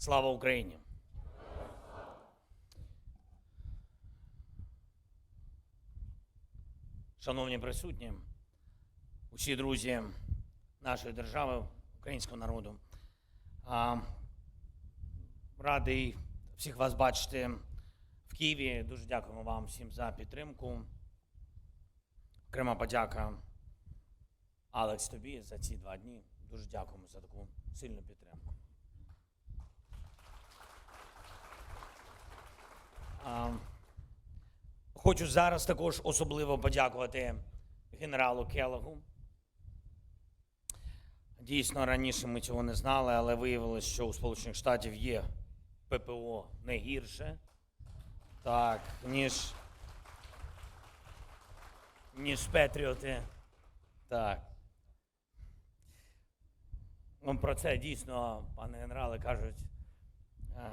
Слава Україні! Шановні присутні, усі друзі нашої держави, українського народу. Радий всіх вас бачити в Києві. Дуже дякуємо вам всім за підтримку. Окрема подяка Алекс тобі за ці два дні. Дуже дякуємо за таку сильну підтримку. А, Хочу зараз також особливо подякувати генералу Келлогу. Дійсно, раніше ми цього не знали, але виявилось, що у Сполучених Штатів є ППО не гірше, так, ніж, ніж Петріоти. Так. Ну, про це дійсно, пане генерале, кажуть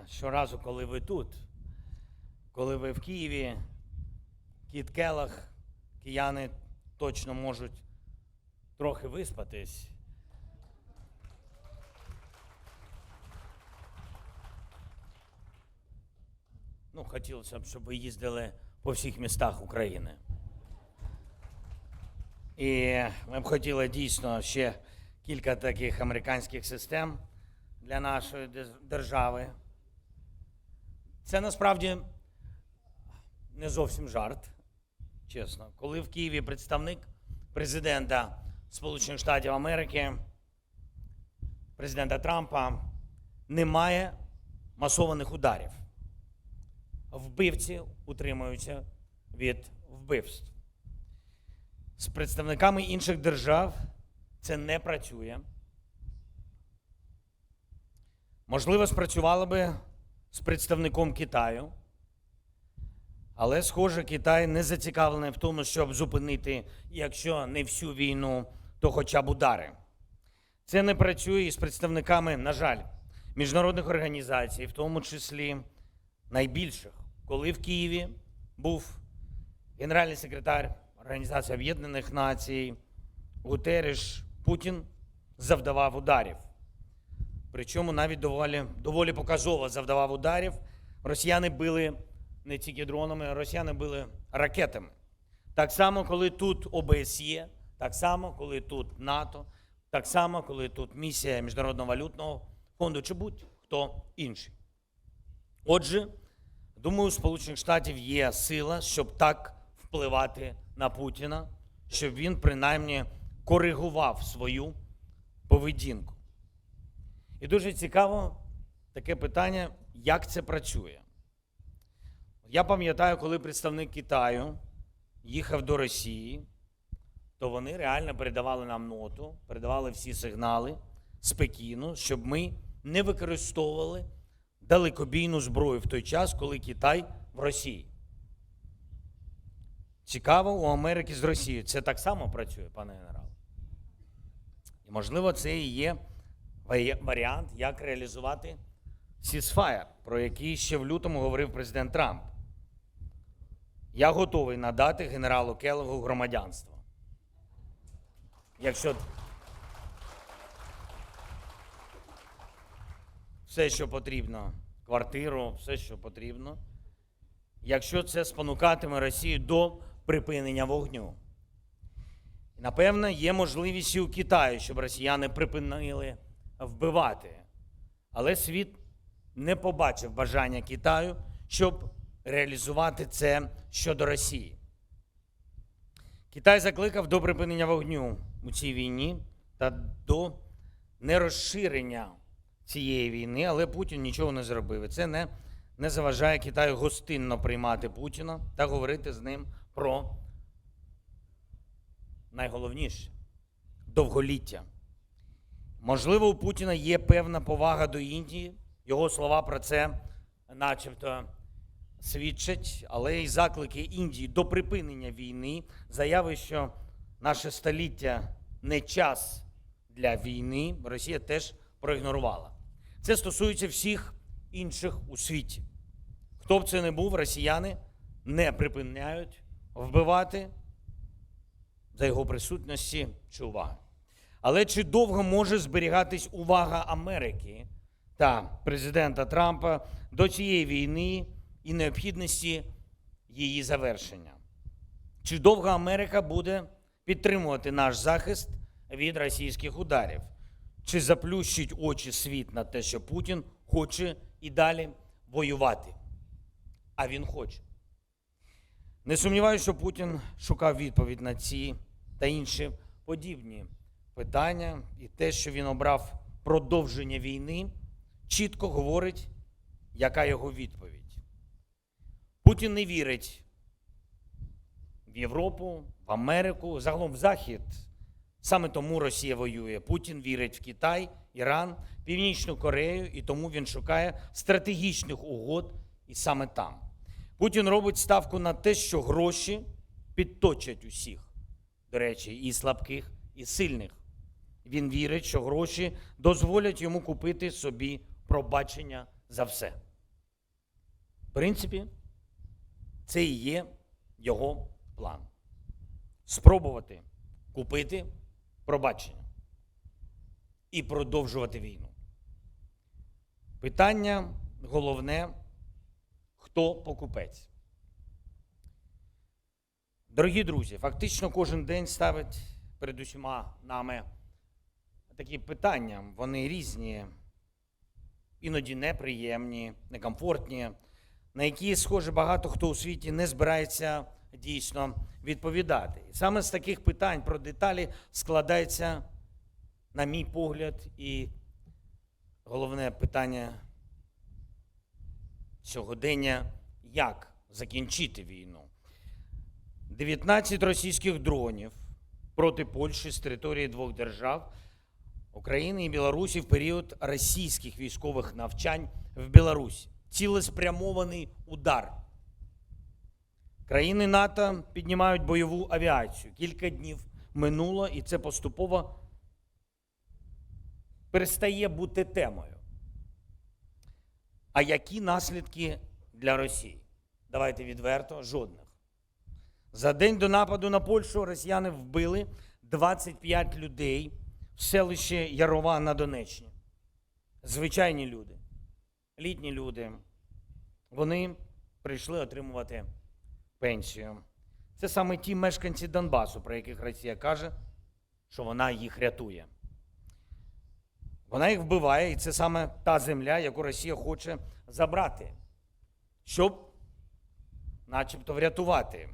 щоразу, коли ви тут, коли ви в Києві, Кіт Келах, кияни точно можуть трохи виспатись. Ну, хотілося б, щоб ви їздили по всіх містах України. І ми б хотіли дійсно ще кілька таких американських систем для нашої держави. Це насправді не зовсім жарт, чесно. Коли в Києві представник президента Сполучених Штатів Америки, президента Трампа, немає масованих ударів. Вбивці утримуються від вбивств. З представниками інших держав це не працює. Можливо, спрацювало би з представником Китаю. Але, схоже, Китай не зацікавлений в тому, щоб зупинити, якщо не всю війну, то хоча б удари. Це не працює із представниками, на жаль, міжнародних організацій, в тому числі найбільших. Коли в Києві був генеральний секретар Організації Об'єднаних Націй Гутереш, Путін завдавав ударів. Причому навіть доволі, доволі показово завдавав ударів. Росіяни били не тільки дронами, росіяни били ракетами. Так само, коли тут ОБСЄ, так само, коли тут НАТО, так само, коли тут місія Міжнародного валютного фонду чи будь-хто інший. Отже, думаю, у Сполучених Штатів є сила, щоб так впливати на Путіна, щоб він принаймні коригував свою поведінку. І дуже цікаво таке питання, як це працює. Я пам'ятаю, коли представник Китаю їхав до Росії, то вони реально передавали нам ноту, передавали всі сигнали з Пекіну, щоб ми не використовували далекобійну зброю в той час, коли Китай в Росії. Цікаво, у Америки з Росією це так само працює, пане генерал. І, можливо, це і є варіант, як реалізувати сісфаєр, про який ще в лютому говорив президент Трамп. Я готовий надати генералу Келлогу громадянство. Якщо все, що потрібно, квартиру, все, що потрібно, якщо це спонукатиме Росію до припинення вогню. Напевно, є можливість і у Китаю, щоб росіяни припинили вбивати. Але світ не побачив бажання Китаю, щоб реалізувати це щодо Росії. Китай закликав до припинення вогню у цій війні та до нерозширення цієї війни, але Путін нічого не зробив. І це не, не заважає Китаю гостинно приймати Путіна та говорити з ним про найголовніше довголіття. Можливо, у Путіна є певна повага до Індії. Його слова про це, начебто, свідчать, але й заклики Індії до припинення війни, заяви, що наше століття не час для війни, Росія теж проігнорувала. Це стосується всіх інших у світі. Хто б це не був, росіяни не припиняють вбивати за його присутності чи уваги. Але чи довго може зберігатись увага Америки та президента Трампа до цієї війни і необхідності її завершення. Чи довго Америка буде підтримувати наш захист від російських ударів? Чи заплющить очі світ на те, що Путін хоче і далі воювати? А він хоче. Не сумніваюся, що Путін шукав відповідь на ці та інші подібні питання, і те, що він обрав продовження війни, чітко говорить, яка його відповідь. Путін не вірить в Європу, в Америку, загалом в Захід. Саме тому Росія воює. Путін вірить в Китай, Іран, Північну Корею, і тому він шукає стратегічних угод і саме там. Путін робить ставку на те, що гроші підточать усіх, до речі, і слабких, і сильних. Він вірить, що гроші дозволять йому купити собі пробачення за все. В принципі, це і є його план. Спробувати купити пробачення і продовжувати війну. Питання головне, хто покупець. Дорогі друзі, фактично кожен день ставить перед усіма нами такі питання. Вони різні, іноді неприємні, некомфортні, на які, схоже, багато хто у світі не збирається дійсно відповідати. І саме з таких питань про деталі складається, на мій погляд, і головне питання сьогодення як закінчити війну. 19 російських дронів проти Польщі з території двох держав України і Білорусі в період російських військових навчань в Білорусі. Цілеспрямований удар. Країни НАТО піднімають бойову авіацію. Кілька днів минуло, і це поступово перестає бути темою. А які наслідки для Росії? Давайте відверто, жодних. За день до нападу на Польщу росіяни вбили 25 людей в селищі Ярова на Донеччині. Звичайні люди, літні люди. Вони прийшли отримувати пенсію. Це саме ті мешканці Донбасу, про яких Росія каже, що вона їх рятує. Вона їх вбиває, і це саме та земля, яку Росія хоче забрати, щоб начебто врятувати.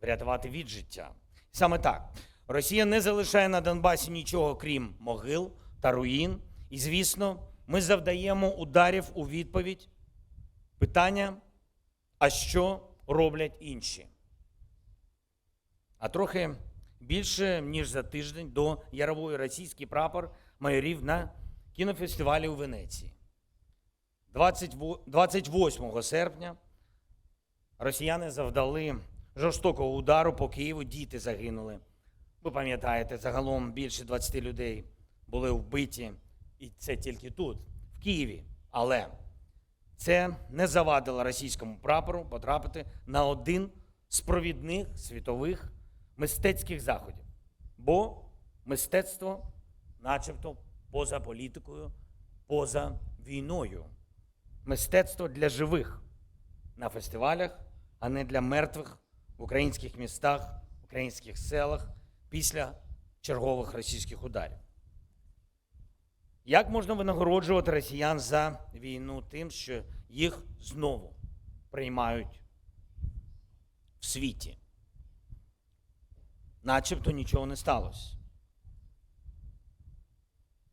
Врятувати від життя. Саме так. Росія не залишає на Донбасі нічого, крім могил та руїн. І, звісно, ми завдаємо ударів у відповідь. Питання, а що роблять інші? А трохи більше, ніж за тиждень до Ярової російський прапор майорів на кінофестивалі у Венеції. 28 серпня росіяни завдали жорстокого удару по Києву, діти загинули. Ви пам'ятаєте, загалом більше 20 людей були вбиті, і це тільки тут, в Києві. Але це не завадило російському прапору потрапити на один з провідних світових мистецьких заходів. Бо мистецтво, начебто, поза політикою, поза війною. Мистецтво для живих на фестивалях, а не для мертвих в українських містах, українських селах після чергових російських ударів. Як можна винагороджувати росіян за війну тим, що їх знову приймають в світі? Начебто нічого не сталося.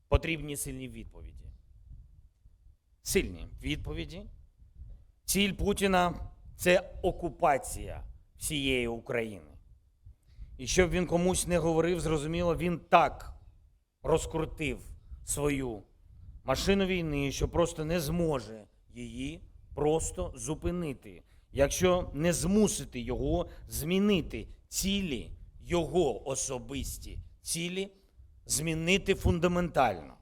Потрібні сильні відповіді. Сильні відповіді. Ціль Путіна це окупація всієї України. І щоб він комусь не говорив, зрозуміло, він так розкрутив свою машину війни, що просто не зможе її просто зупинити, якщо не змусити його змінити цілі, його особисті цілі, змінити фундаментально.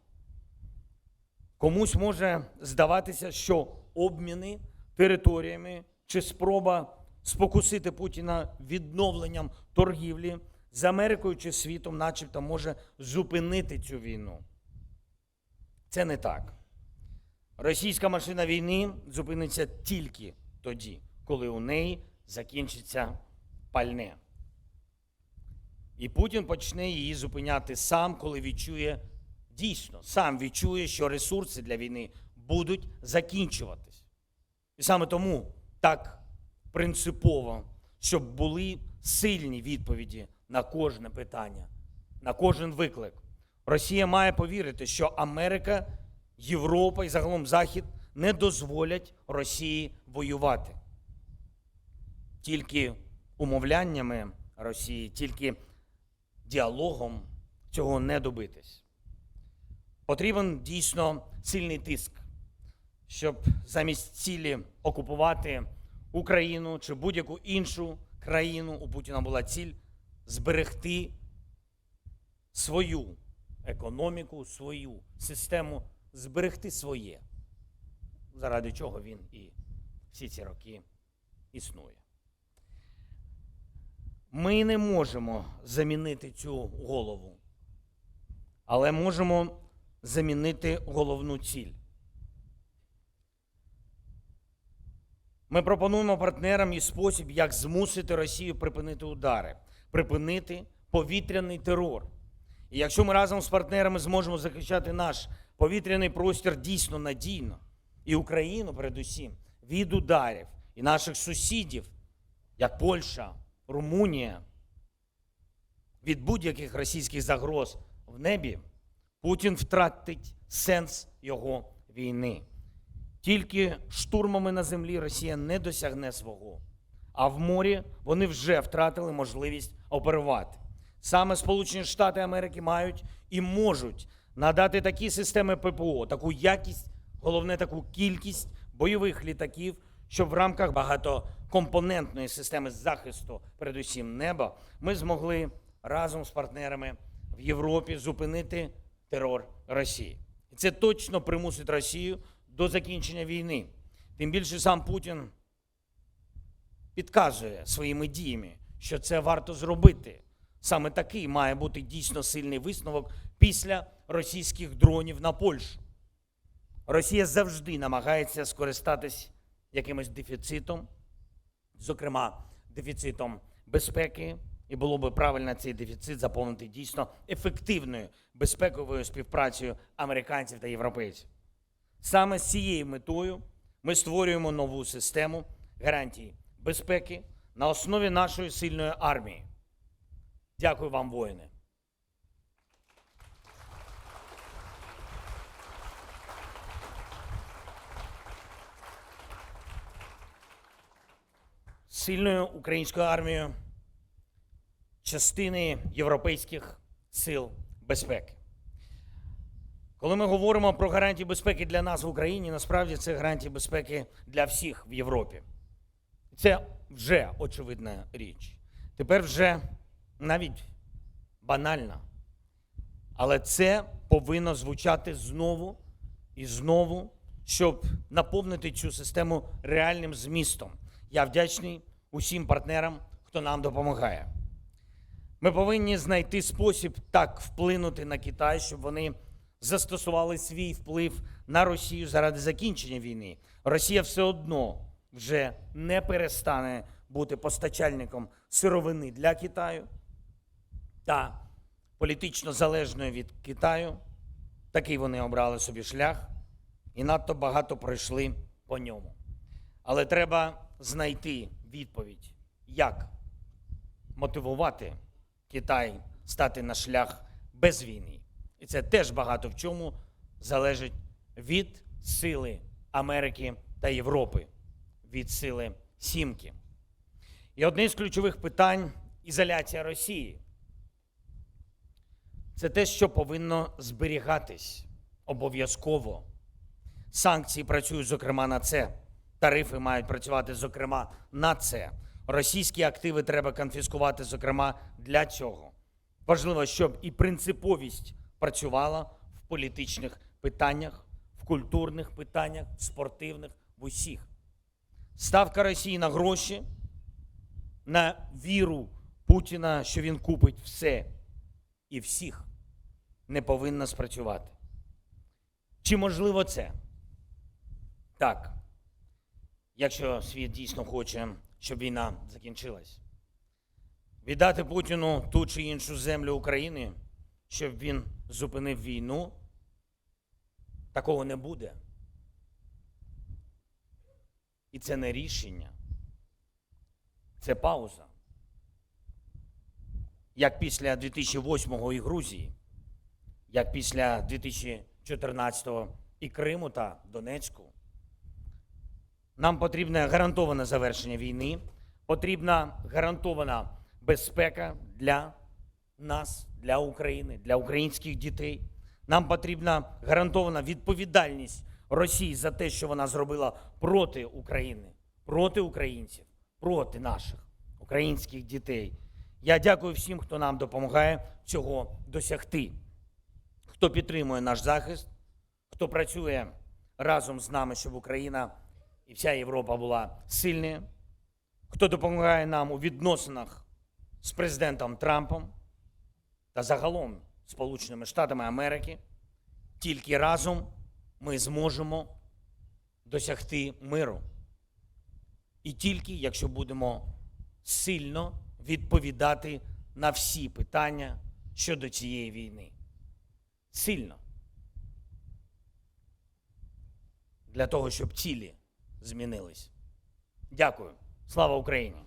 Комусь може здаватися, що обміни територіями чи спроба спокусити Путіна відновленням торгівлі з Америкою чи світом, начебто, може зупинити цю війну. Це не так. Російська машина війни зупиниться тільки тоді, коли у неї закінчиться пальне. І Путін почне її зупиняти сам, коли відчує дійсно, сам відчує, що ресурси для війни будуть закінчуватись. І саме тому так принципово, щоб були сильні відповіді на кожне питання, на кожен виклик. Росія має повірити, що Америка, Європа і загалом Захід не дозволять Росії воювати. Тільки умовляннями Росії, тільки діалогом цього не добитись. Потрібен дійсно сильний тиск, щоб замість цілі окупувати Україну чи будь-яку іншу країну у Путіна була ціль зберегти свою економіку, свою систему, зберегти своє, заради чого він і всі ці роки існує. Ми не можемо замінити цю голову, але можемо замінити головну ціль. Ми пропонуємо партнерам і спосіб, як змусити Росію припинити удари, припинити повітряний терор. І якщо ми разом з партнерами зможемо захищати наш повітряний простір дійсно надійно, і Україну передусім від ударів, і наших сусідів, як Польща, Румунія, від будь-яких російських загроз в небі, Путін втратить сенс його війни. Тільки штурмами на землі Росія не досягне свого, а в морі вони вже втратили можливість оперувати. Саме Сполучені Штати Америки мають і можуть надати такі системи ППО, таку якість, головне таку кількість бойових літаків, щоб в рамках багатокомпонентної системи захисту, передусім неба, ми змогли разом з партнерами в Європі зупинити терор Росії. І це точно примусить Росію до закінчення війни. Тим більше сам Путін підказує своїми діями, що це варто зробити. Саме такий має бути дійсно сильний висновок після російських дронів на Польщу. Росія завжди намагається скористатись якимось дефіцитом, зокрема дефіцитом безпеки, і було би правильно цей дефіцит заповнити дійсно ефективною безпековою співпрацею американців та європейців. Саме з цією метою ми створюємо нову систему гарантій безпеки на основі нашої сильної армії. Дякую вам, воїни. Сильною українською армією частини європейських сил безпеки. Коли ми говоримо про гарантії безпеки для нас в Україні, насправді це гарантії безпеки для всіх в Європі. Це вже очевидна річ. Тепер вже навіть банально. Але це повинно звучати знову і знову, щоб наповнити цю систему реальним змістом. Я вдячний усім партнерам, хто нам допомагає. Ми повинні знайти спосіб так вплинути на Китай, щоб вони застосували свій вплив на Росію заради закінчення війни. Росія все одно вже не перестане бути постачальником сировини для Китаю та політично залежною від Китаю. Такий вони обрали собі шлях і надто багато пройшли по ньому. Але треба знайти відповідь, як мотивувати Китай стати на шлях без війни. І це теж багато в чому залежить від сили Америки та Європи, від сили Сімки. І одне з ключових питань ізоляція Росії. Це те, що повинно зберігатись обов'язково. Санкції працюють, зокрема, на це. Тарифи мають працювати, зокрема, на це. Російські активи треба конфіскувати, зокрема, для цього. Важливо, щоб і принциповість працювала в політичних питаннях, в культурних питаннях, в спортивних, в усіх. Ставка Росії на гроші, на віру Путіна, що він купить все і всіх, не повинна спрацювати. Чи можливо це? Так. Якщо світ дійсно хоче, щоб війна закінчилась. Віддати Путіну ту чи іншу землю України, щоб він зупинив війну, такого не буде. І це не рішення, це пауза. Як після 2008-го і Грузії, як після 2014-го і Криму та Донецьку. Нам потрібне гарантоване завершення війни, потрібна гарантована безпека для нас, для України, для українських дітей. Нам потрібна гарантована відповідальність Росії за те, що вона зробила проти України, проти українців, проти наших українських дітей. Я дякую всім, хто нам допомагає цього досягти, хто підтримує наш захист, хто працює разом з нами, щоб Україна і вся Європа була сильною, хто допомагає нам у відносинах з президентом Трампом та загалом Сполученими Штатами Америки. Тільки разом ми зможемо досягти миру. І тільки якщо будемо сильно відповідати на всі питання щодо цієї війни. Сильно. Для того, щоб цілі змінились. Дякую. Слава Україні!